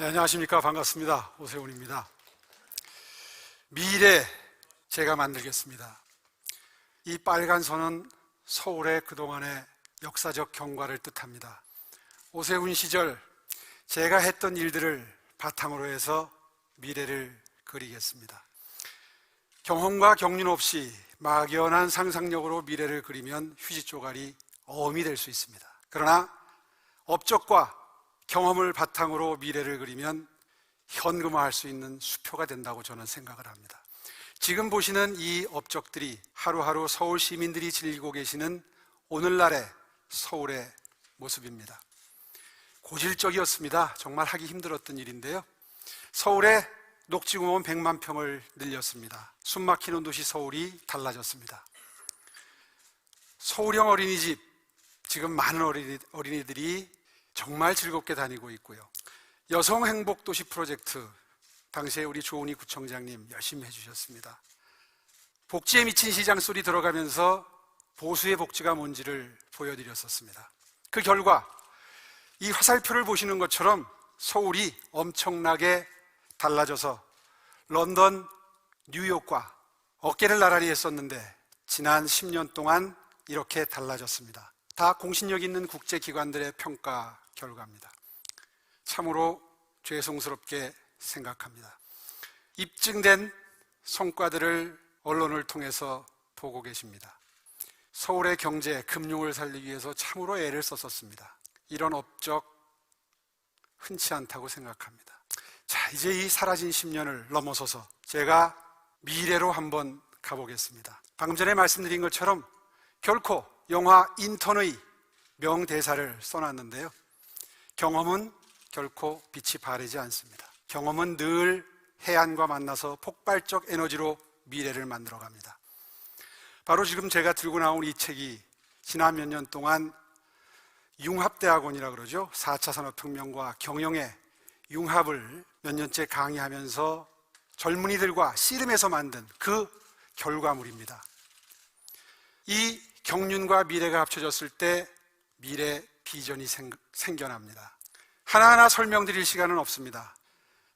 네, 안녕하십니까. 반갑습니다. 오세훈입니다. 미래 제가 만들겠습니다. 이 빨간 선은 서울의 그동안의 역사적 경과를 뜻합니다. 오세훈 시절 제가 했던 일들을 바탕으로 해서 미래를 그리겠습니다. 경험과 경륜 없이 막연한 상상력으로 미래를 그리면 휴지 조각이 어음이 될 수 있습니다. 그러나 업적과 경험을 바탕으로 미래를 그리면 현금화할 수 있는 수표가 된다고 저는 생각을 합니다. 지금 보시는 이 업적들이 하루하루 서울 시민들이 즐기고 계시는 오늘날의 서울의 모습입니다. 고질적이었습니다. 정말 하기 힘들었던 일인데요. 서울의 녹지공원 100만 평을 늘렸습니다. 숨막히는 도시 서울이 달라졌습니다. 서울형 어린이집, 지금 많은 어린이, 어린이들이 정말 즐겁게 다니고 있고요. 여성 행복 도시 프로젝트 당시에 우리 조은희 구청장님 열심히 해주셨습니다. 복지에 미친 시장 소리 들어가면서 보수의 복지가 뭔지를 보여드렸었습니다. 그 결과 이 화살표를 보시는 것처럼 서울이 엄청나게 달라져서 런던, 뉴욕과 어깨를 나란히 했었는데 지난 10년 동안 이렇게 달라졌습니다. 다 공신력 있는 국제기관들의 평가 결과입니다. 참으로 죄송스럽게 생각합니다. 입증된 성과들을 언론을 통해서 보고 계십니다. 서울의 경제, 금융을 살리기 위해서 참으로 애를 썼었습니다. 이런 업적 흔치 않다고 생각합니다. 자, 이제 이 사라진 10년을 넘어서서 제가 미래로 한번 가보겠습니다. 방금 전에 말씀드린 것처럼 결코 영화 인턴의 명대사를 써놨는데요. 경험은 결코 빛이 바래지 않습니다. 경험은 늘 해안과 만나서 폭발적 에너지로 미래를 만들어 갑니다. 바로 지금 제가 들고 나온 이 책이 지난 몇 년 동안 융합대학원이라 그러죠. 4차 산업혁명과 경영의 융합을 몇 년째 강의하면서 젊은이들과 씨름해서 만든 그 결과물입니다. 이 경륜과 미래가 합쳐졌을 때 미래 비전이 생, 생겨납니다. 하나하나 설명드릴 시간은 없습니다.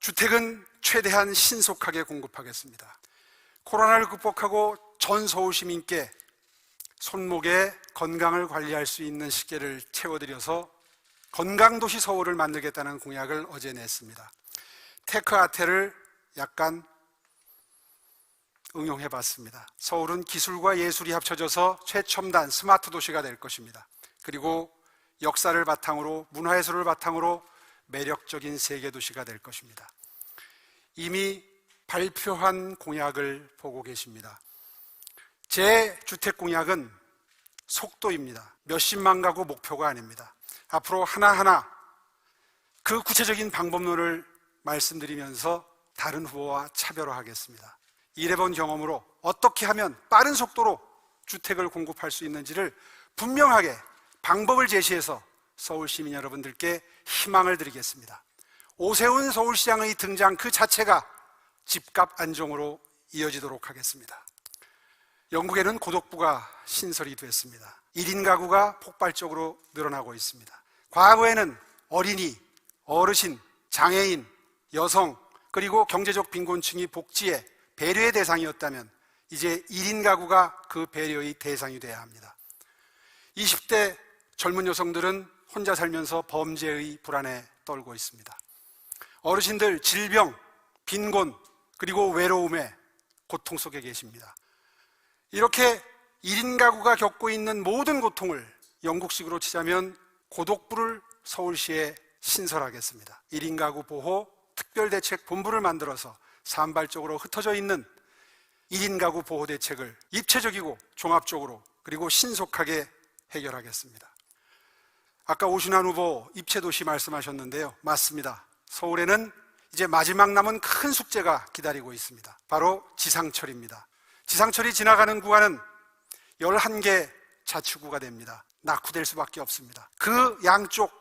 주택은 최대한 신속하게 공급하겠습니다. 코로나를 극복하고 전 서울 시민께 손목에 건강을 관리할 수 있는 시계를 채워드려서 건강도시 서울을 만들겠다는 공약을 어제 냈습니다. 테크 아테를 약간 응용해 봤습니다. 서울은 기술과 예술이 합쳐져서 최첨단 스마트 도시가 될 것입니다. 그리고 역사를 바탕으로 문화예술을 바탕으로 매력적인 세계 도시가 될 것입니다. 이미 발표한 공약을 보고 계십니다. 제 주택 공약은 속도입니다. 몇십만 가구 목표가 아닙니다. 앞으로 하나하나 그 구체적인 방법론을 말씀드리면서 다른 후보와 차별화하겠습니다. 일해본 경험으로 어떻게 하면 빠른 속도로 주택을 공급할 수 있는지를 분명하게 방법을 제시해서 서울 시민 여러분들께 희망을 드리겠습니다. 오세훈 서울시장의 등장 그 자체가 집값 안정으로 이어지도록 하겠습니다. 영국에는 고독부가 신설이 됐습니다. 1인 가구가 폭발적으로 늘어나고 있습니다. 과거에는 어린이, 어르신, 장애인, 여성, 그리고 경제적 빈곤층이 복지의 배려의 대상이었다면 이제 1인 가구가 그 배려의 대상이 돼야 합니다. 20대 젊은 여성들은 혼자 살면서 범죄의 불안에 떨고 있습니다. 어르신들 질병, 빈곤, 그리고 외로움에 고통 속에 계십니다. 이렇게 1인 가구가 겪고 있는 모든 고통을 영국식으로 치자면 고독부를 서울시에 신설하겠습니다. 1인 가구 보호 특별대책 본부를 만들어서 산발적으로 흩어져 있는 1인 가구 보호 대책을 입체적이고 종합적으로 그리고 신속하게 해결하겠습니다. 아까 오신환 후보 입체도시 말씀하셨는데요. 맞습니다. 서울에는 이제 마지막 남은 큰 숙제가 기다리고 있습니다. 바로 지상철입니다. 지상철이 지나가는 구간은 11개 자치구가 됩니다. 낙후될 수밖에 없습니다. 그 양쪽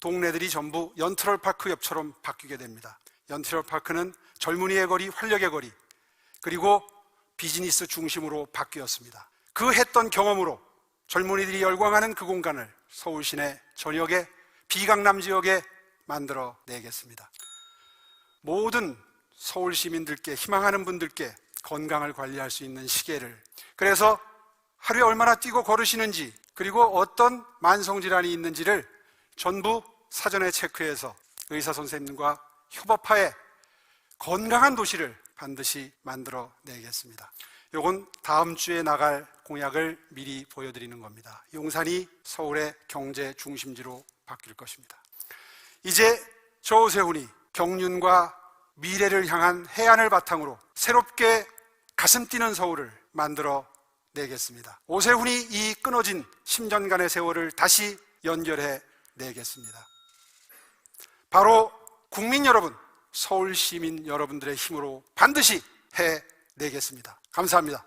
동네들이 전부 연트럴파크 옆처럼 바뀌게 됩니다. 연트럴파크는 젊은이의 거리, 활력의 거리, 그리고 비즈니스 중심으로 바뀌었습니다. 그 했던 경험으로 젊은이들이 열광하는 그 공간을 서울 시내 전역에 비강남 지역에 만들어 내겠습니다. 모든 서울 시민들께 희망하는 분들께 건강을 관리할 수 있는 시계를 그래서 하루에 얼마나 뛰고 걸으시는지 그리고 어떤 만성 질환이 있는지를 전부 사전에 체크해서 의사 선생님과 협업하에 건강한 도시를 반드시 만들어 내겠습니다. 요건 다음 주에 나갈 공약을 미리 보여드리는 겁니다. 용산이 서울의 경제 중심지로 바뀔 것입니다. 이제 조세훈이 경륜과 미래를 향한 해안을 바탕으로 새롭게 가슴 뛰는 서울을 만들어 내겠습니다. 오세훈이 이 끊어진 10년간의 세월을 다시 연결해 내겠습니다. 바로 국민 여러분, 서울 시민 여러분들의 힘으로 반드시 해내겠습니다. 감사합니다.